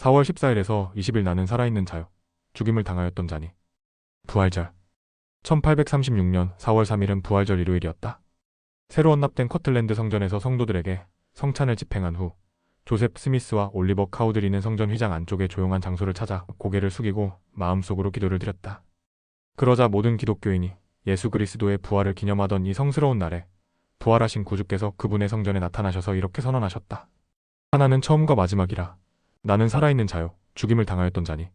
4월 14일에서 20일 나는 살아있는 자요. 죽임을 당하였던 자니. 부활절. 1836년 4월 3일은 부활절 일요일이었다. 새로 언납된 커틀랜드 성전에서 성도들에게 성찬을 집행한 후 조셉 스미스와 올리버 카우드리는 성전 휘장 안쪽의 조용한 장소를 찾아 고개를 숙이고 마음속으로 기도를 드렸다. 그러자 모든 기독교인이 예수 그리스도의 부활을 기념하던 이 성스러운 날에 부활하신 구주께서 그분의 성전에 나타나셔서 이렇게 선언하셨다. 하나는 처음과 마지막이라. 나는 살아있는 자요. 죽임을 당하였던 자니.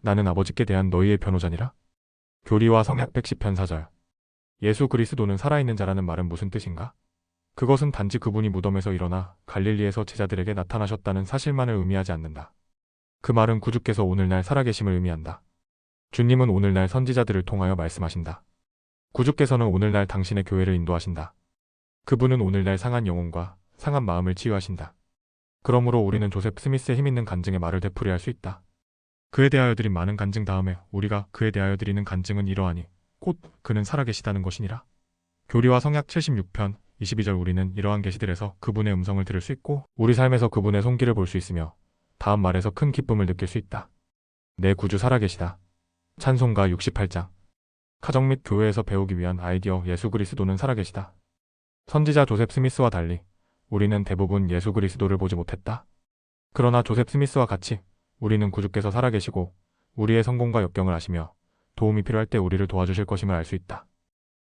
나는 아버지께 대한 너희의 변호자니라. 교리와 성약 110편 4절. 예수 그리스도는 살아있는 자라는 말은 무슨 뜻인가? 그것은 단지 그분이 무덤에서 일어나 갈릴리에서 제자들에게 나타나셨다는 사실만을 의미하지 않는다. 그 말은 구주께서 오늘날 살아계심을 의미한다. 주님은 오늘날 선지자들을 통하여 말씀하신다. 구주께서는 오늘날 당신의 교회를 인도하신다. 그분은 오늘날 상한 영혼과 상한 마음을 치유하신다. 그러므로 우리는 조셉 스미스의 힘있는 간증의 말을 되풀이할 수 있다. 그에 대하여 드린 많은 간증 다음에 우리가 그에 대하여 드리는 간증은 이러하니 곧 그는 살아계시다는 것이니라. 교리와 성약 76편 22절 우리는 이러한 계시들에서 그분의 음성을 들을 수 있고 우리 삶에서 그분의 손길을 볼 수 있으며 다음 말에서 큰 기쁨을 느낄 수 있다. 내 구주 살아계시다. 찬송가 68장 가정 및 교회에서 배우기 위한 아이디어 예수 그리스도는 살아계시다. 선지자 조셉 스미스와 달리 우리는 대부분 예수 그리스도를 보지 못했다. 그러나 조셉 스미스와 같이 우리는 구주께서 살아계시고 우리의 성공과 역경을 아시며 도움이 필요할 때 우리를 도와주실 것임을 알 수 있다.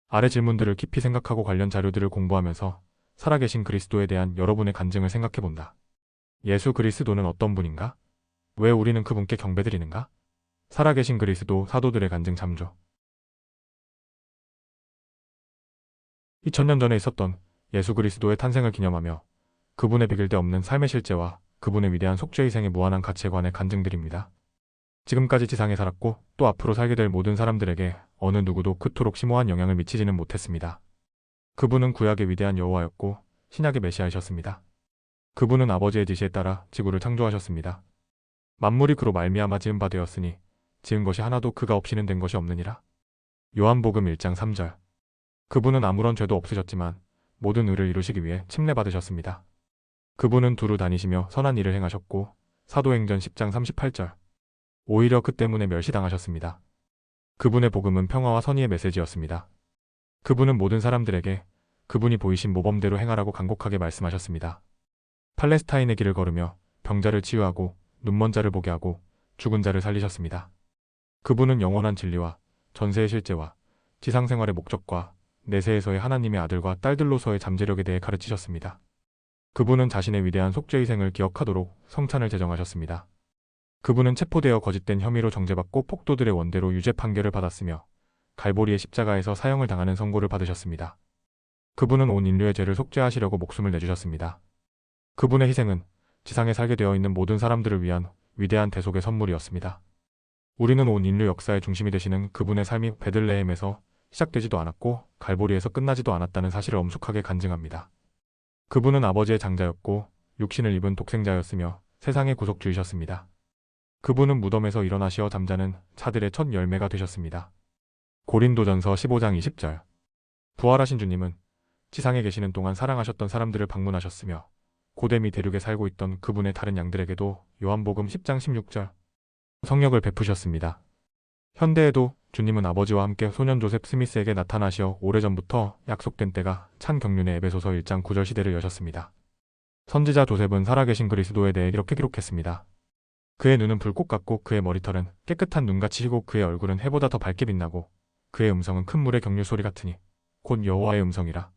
아래 질문들을 깊이 생각하고 관련 자료들을 공부하면서 살아계신 그리스도에 대한 여러분의 간증을 생각해 본다. 예수 그리스도는 어떤 분인가? 왜 우리는 그분께 경배드리는가? 살아계신 그리스도 사도들의 간증 참조. 2000년 전에 있었던 예수 그리스도의 탄생을 기념하며 그분의 비길 데 없는 삶의 실제와 그분의 위대한 속죄 희생의 무한한 가치에 관해 간증드립니다. 지금까지 지상에 살았고 또 앞으로 살게 될 모든 사람들에게 어느 누구도 그토록 심오한 영향을 미치지는 못했습니다. 그분은 구약의 위대한 여호와였고 신약의 메시아이셨습니다. 그분은 아버지의 지시에 따라 지구를 창조하셨습니다. 만물이 그로 말미암아 지은 바 되었으니 지은 것이 하나도 그가 없이는 된 것이 없느니라. 요한복음 1장 3절 그분은 아무런 죄도 없으셨지만 모든 의를 이루시기 위해 침례받으셨습니다. 그분은 두루 다니시며 선한 일을 행하셨고 사도행전 10장 38절 오히려 그 때문에 멸시당하셨습니다. 그분의 복음은 평화와 선의의 메시지였습니다. 그분은 모든 사람들에게 그분이 보이신 모범대로 행하라고 간곡하게 말씀하셨습니다. 팔레스타인의 길을 걸으며 병자를 치유하고 눈먼 자를 보게 하고 죽은 자를 살리셨습니다. 그분은 영원한 진리와 전세의 실제와 지상생활의 목적과 내세에서의 하나님의 아들과 딸들로서의 잠재력에 대해 가르치셨습니다. 그분은 자신의 위대한 속죄희생을 기억하도록 성찬을 제정하셨습니다. 그분은 체포되어 거짓된 혐의로 정죄받고 폭도들의 원대로 유죄 판결을 받았으며 갈보리의 십자가에서 사형을 당하는 선고를 받으셨습니다. 그분은 온 인류의 죄를 속죄하시려고 목숨을 내주셨습니다. 그분의 희생은 지상에 살게 되어 있는 모든 사람들을 위한 위대한 대속의 선물이었습니다. 우리는 온 인류 역사의 중심이 되시는 그분의 삶이 베들레헴에서 시작되지도 않았고 갈보리에서 끝나지도 않았다는 사실을 엄숙하게 간증합니다. 그분은 아버지의 장자였고 육신을 입은 독생자였으며 세상의 구속주이셨습니다. 그분은 무덤에서 일어나시어 잠자는 차들의 첫 열매가 되셨습니다. 고린도전서 15장 20절 부활하신 주님은 지상에 계시는 동안 사랑하셨던 사람들을 방문하셨으며 고대미 대륙에 살고 있던 그분의 다른 양들에게도 요한복음 10장 16절 성력을 베푸셨습니다. 현대에도 주님은 아버지와 함께 소년 조셉 스미스에게 나타나시어 오래전부터 약속된 때가 찬 경륜의 에베소서 1장 9절 시대를 여셨습니다. 선지자 조셉은 살아계신 그리스도에 대해 이렇게 기록했습니다. 그의 눈은 불꽃 같고 그의 머리털은 깨끗한 눈같이 희고 그의 얼굴은 해보다 더 밝게 빛나고 그의 음성은 큰 물의 경류 소리 같으니 곧 여호와의 음성이라.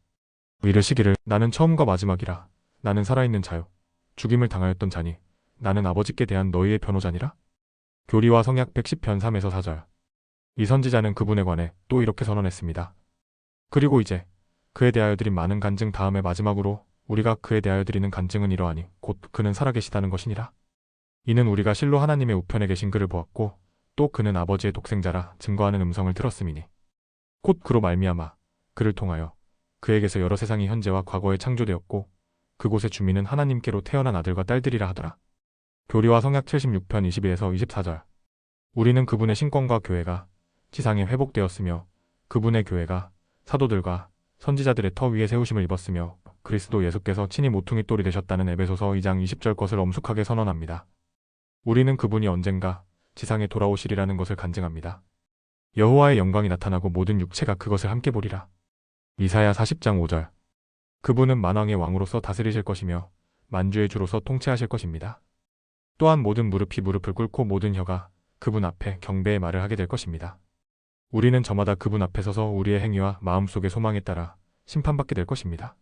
이르시기를 나는 처음과 마지막이라 나는 살아있는 자요 죽임을 당하였던 자니 나는 아버지께 대한 너희의 변호자니라. 교리와 성약 110편 3에서 4절 이 선지자는 그분에 관해 또 이렇게 선언했습니다. 그리고 이제 그에 대하여 드린 많은 간증 다음에 마지막으로 우리가 그에 대하여 드리는 간증은 이러하니 곧 그는 살아계시다는 것이니라. 이는 우리가 실로 하나님의 우편에 계신 그를 보았고 또 그는 아버지의 독생자라 증거하는 음성을 들었음이니 곧 그로 말미암아 그를 통하여 그에게서 여러 세상이 현재와 과거에 창조되었고 그곳의 주민은 하나님께로 태어난 아들과 딸들이라 하더라. 교리와 성약 76편 22에서 24절 우리는 그분의 신권과 교회가 지상에 회복되었으며 그분의 교회가 사도들과 선지자들의 터 위에 세우심을 입었으며 그리스도 예수께서 친히 모퉁이 돌이 되셨다는 에베소서 2장 20절 것을 엄숙하게 선언합니다. 우리는 그분이 언젠가 지상에 돌아오시리라는 것을 간증합니다. 여호와의 영광이 나타나고 모든 육체가 그것을 함께 보리라. 이사야 40장 5절. 그분은 만왕의 왕으로서 다스리실 것이며 만주의 주로서 통치하실 것입니다. 또한 모든 무릎이 무릎을 꿇고 모든 혀가 그분 앞에 경배의 말을 하게 될 것입니다. 우리는 저마다 그분 앞에 서서 우리의 행위와 마음속의 소망에 따라 심판받게 될 것입니다.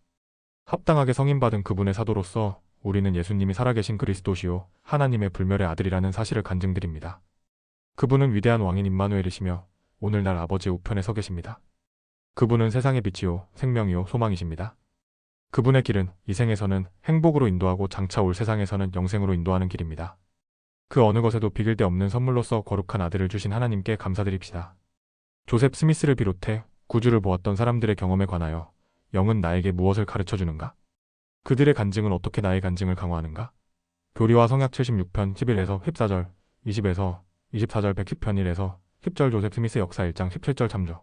합당하게 성인받은 그분의 사도로서 우리는 예수님이 살아계신 그리스도시요 하나님의 불멸의 아들이라는 사실을 간증드립니다. 그분은 위대한 왕인 임마누엘이시며 오늘날 아버지의 우편에 서 계십니다. 그분은 세상의 빛이요 생명이요 소망이십니다. 그분의 길은 이 생에서는 행복으로 인도하고 장차 올 세상에서는 영생으로 인도하는 길입니다. 그 어느 것에도 비길 데 없는 선물로서 거룩한 아들을 주신 하나님께 감사드립시다. 조셉 스미스를 비롯해 구주를 보았던 사람들의 경험에 관하여 영은 나에게 무엇을 가르쳐 주는가? 그들의 간증은 어떻게 나의 간증을 강화하는가? 교리와 성약 76편 11에서 14절, 20에서 24절 110편 1에서 10절 조셉 스미스 역사 1장 17절 참조.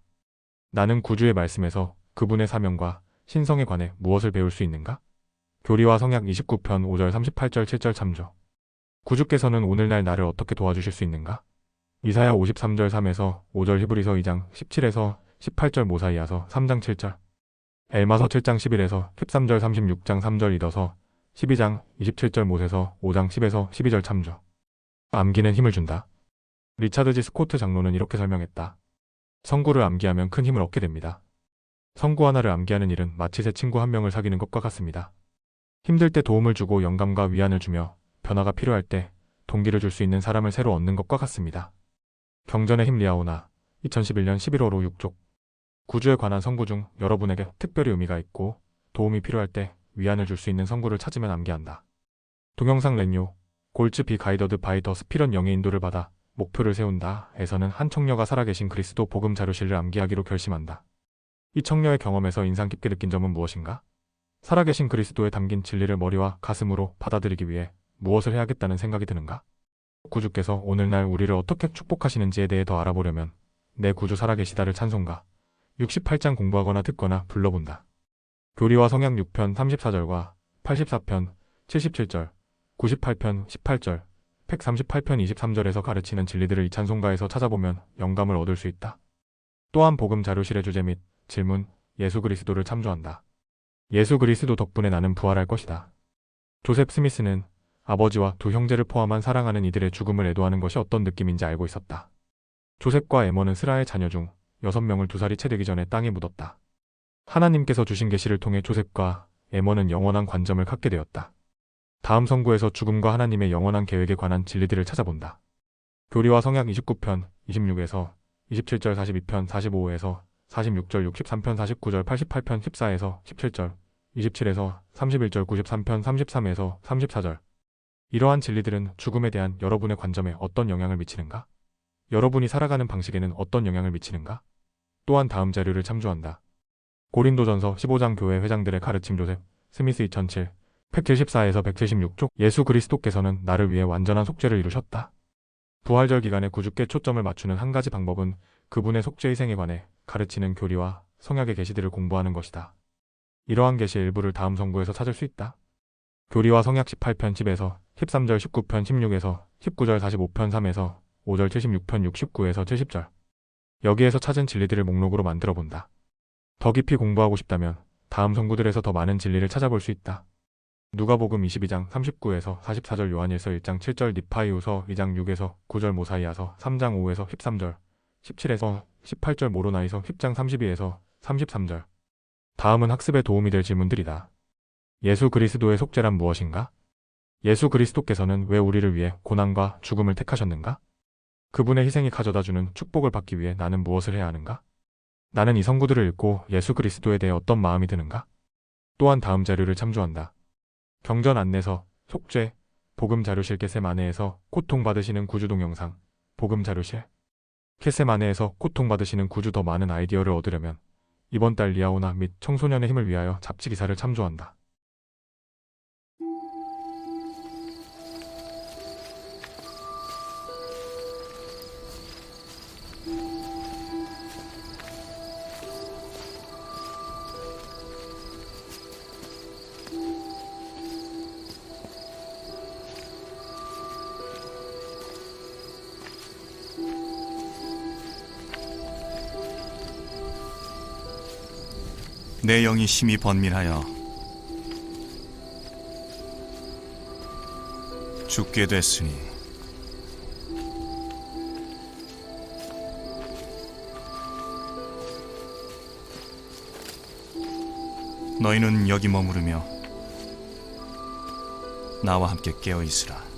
나는 구주의 말씀에서 그분의 사명과 신성에 관해 무엇을 배울 수 있는가? 교리와 성약 29편 5절 38절 7절 참조. 구주께서는 오늘날 나를 어떻게 도와주실 수 있는가? 이사야 53절 3에서 5절 히브리서 2장 17에서 18절 모사이아서 3장 7절. 엘마서 7장 11에서 13절 36장 3절 이더서 12장 27절 못에서 5장 10에서 12절 참조. 암기는 힘을 준다. 리차드 지 스코트 장로는 이렇게 설명했다. 성구를 암기하면 큰 힘을 얻게 됩니다. 성구 하나를 암기하는 일은 마치 새 친구 한 명을 사귀는 것과 같습니다. 힘들 때 도움을 주고 영감과 위안을 주며 변화가 필요할 때 동기를 줄 수 있는 사람을 새로 얻는 것과 같습니다. 경전의 힘 리아오나 2011년 11월 5 6족 구주에 관한 성구 중 여러분에게 특별히 의미가 있고 도움이 필요할 때 위안을 줄 수 있는 성구를 찾으면 암기한다. 동영상 렌요 골츠 비 가이더드 바이 더 스피런 영의 인도를 받아 목표를 세운다 에서는 한 청녀가 살아계신 그리스도 복음 자료실을 암기하기로 결심한다. 이 청녀의 경험에서 인상 깊게 느낀 점은 무엇인가? 살아계신 그리스도에 담긴 진리를 머리와 가슴으로 받아들이기 위해 무엇을 해야겠다는 생각이 드는가? 구주께서 오늘날 우리를 어떻게 축복하시는지에 대해 더 알아보려면 내 구주 살아계시다를 찬송가 68장 공부하거나 듣거나 불러본다. 교리와 성약 6편 34절과 84편 77절, 98편 18절, 138편 23절에서 가르치는 진리들을 이 찬송가에서 찾아보면 영감을 얻을 수 있다. 또한 복음 자료실의 주제 및 질문 예수 그리스도를 참조한다. 예수 그리스도 덕분에 나는 부활할 것이다. 조셉 스미스는 아버지와 두 형제를 포함한 사랑하는 이들의 죽음을 애도하는 것이 어떤 느낌인지 알고 있었다. 조셉과 에머는 스라의 자녀 중 여섯 명을 두 살이 채 되기 전에 땅에 묻었다. 하나님께서 주신 계시를 통해 조셉과 에머는 영원한 관점을 갖게 되었다. 다음 성구에서 죽음과 하나님의 영원한 계획에 관한 진리들을 찾아본다. 교리와 성약 29편 26에서 27절 42편 45에서 46절 63편 49절 88편 14에서 17절 27에서 31절 93편 33에서 34절 이러한 진리들은 죽음에 대한 여러분의 관점에 어떤 영향을 미치는가? 여러분이 살아가는 방식에는 어떤 영향을 미치는가? 또한 다음 자료를 참조한다. 고린도전서 15장 교회 회장들의 가르침 조셉 스미스 2007 174에서 176쪽 예수 그리스도께서는 나를 위해 완전한 속죄를 이루셨다. 부활절 기간에 구주께 초점을 맞추는 한 가지 방법은 그분의 속죄 희생에 관해 가르치는 교리와 성약의 계시들을 공부하는 것이다. 이러한 계시 일부를 다음 성구에서 찾을 수 있다. 교리와 성약 18편 10에서 13절 19편 16에서 19절 45편 3에서 5절 76편 69에서 70절 여기에서 찾은 진리들을 목록으로 만들어 본다. 더 깊이 공부하고 싶다면 다음 성구들에서 더 많은 진리를 찾아볼 수 있다. 누가복음 22장 39에서 44절 요한일서 1장 7절 니파이우서 2장 6에서 9절 모사이아서 3장 5에서 13절 17에서 18절 모로나이서 10장 32에서 33절 다음은 학습에 도움이 될 질문들이다. 예수 그리스도의 속죄란 무엇인가? 예수 그리스도께서는 왜 우리를 위해 고난과 죽음을 택하셨는가? 그분의 희생이 가져다주는 축복을 받기 위해 나는 무엇을 해야 하는가? 나는 이 성구들을 읽고 예수 그리스도에 대해 어떤 마음이 드는가? 또한 다음 자료를 참조한다. 경전 안내서, 속죄, 복음 자료실 게세마네에서 고통받으시는 구주 동영상, 복음 자료실. 캐세마네에서 고통받으시는 구주 더 많은 아이디어를 얻으려면 이번 달 리아오나 및 청소년의 힘을 위하여 잡지 기사를 참조한다. 내 영이 심히 번민하여 죽게 됐으니 너희는 여기 머무르며 나와 함께 깨어 있으라.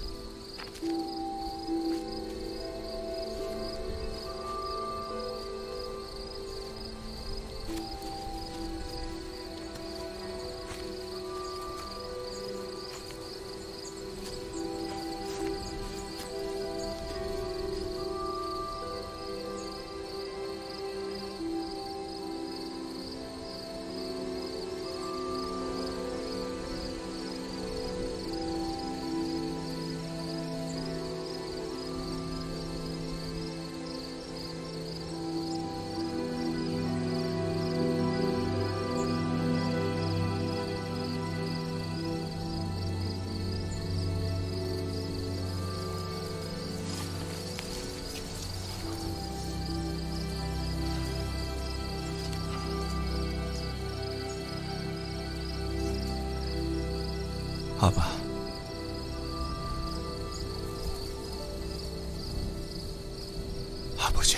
아바. 아버지.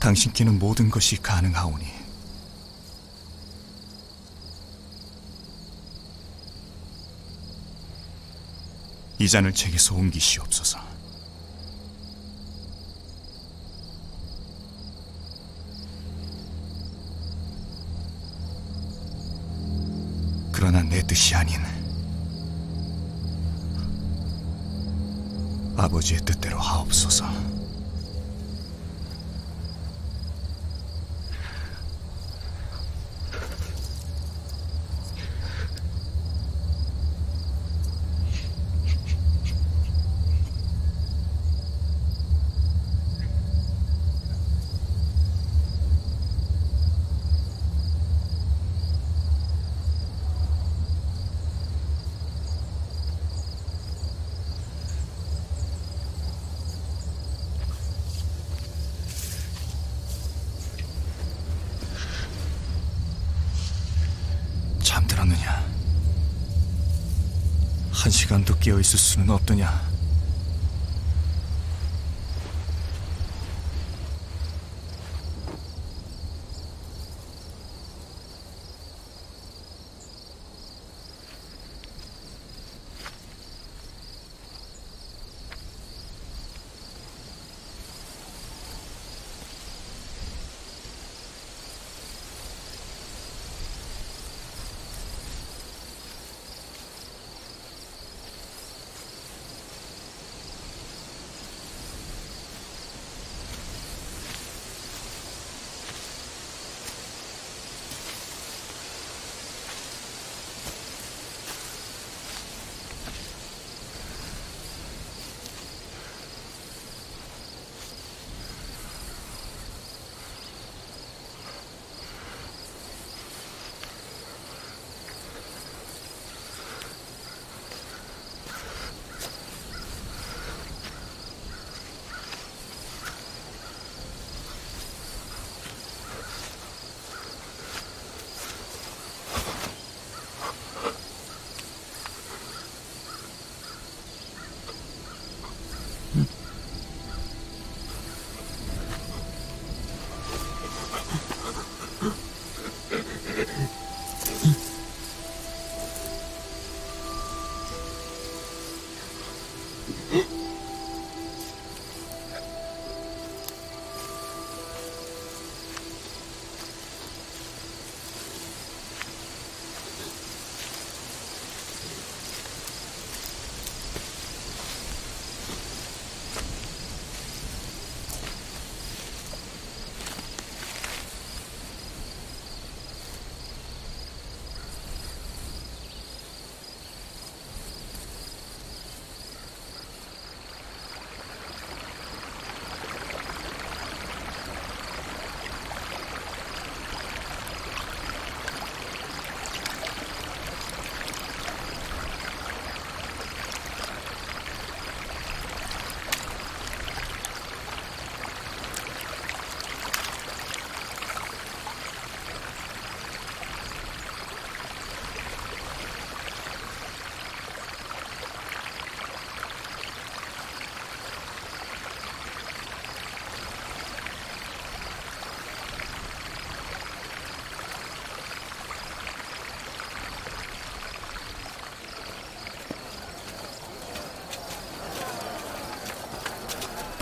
당신께는 모든 것이 가능하오니 이 잔을 제게서 옮기시옵소서. 그러나 내 뜻이 아닌 아버지의 뜻대로 하옵소서. 잠들었느냐? 한 시간도 깨어 있을 수는 없더냐?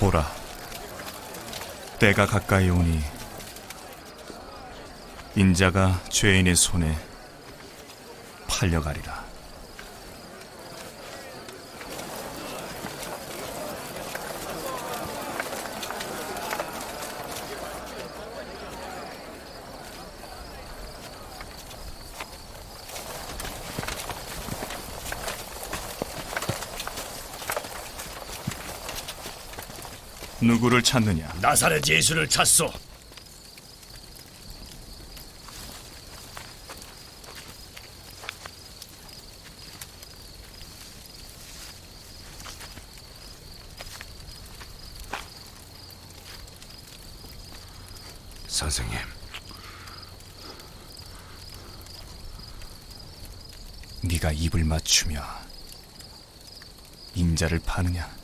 보라, 때가 가까이 오니 인자가 죄인의 손에 팔려가리라. 누구를 찾느냐? 나사렛 예수를 찾소. 선생님, 네가 입을 맞추며 인자를 파느냐?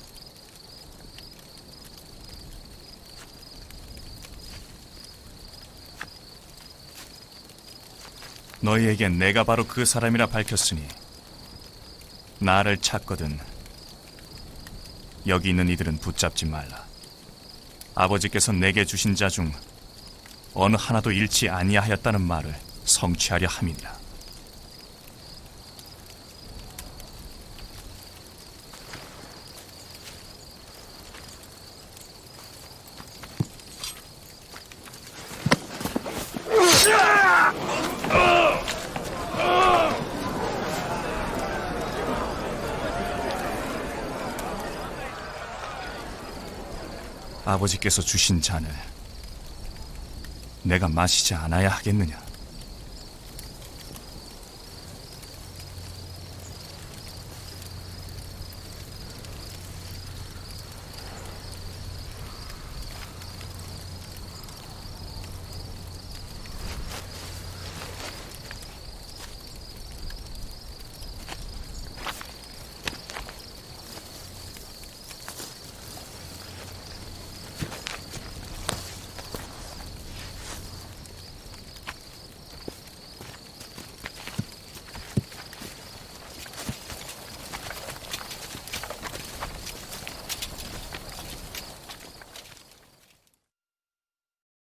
너희에겐 내가 바로 그 사람이라 밝혔으니 나를 찾거든 여기 있는 이들은 붙잡지 말라. 아버지께서 내게 주신 자 중 어느 하나도 잃지 아니하였다는 말을 성취하려 함이니라. 아버지께서 주신 잔을 내가 마시지 않아야 하겠느냐?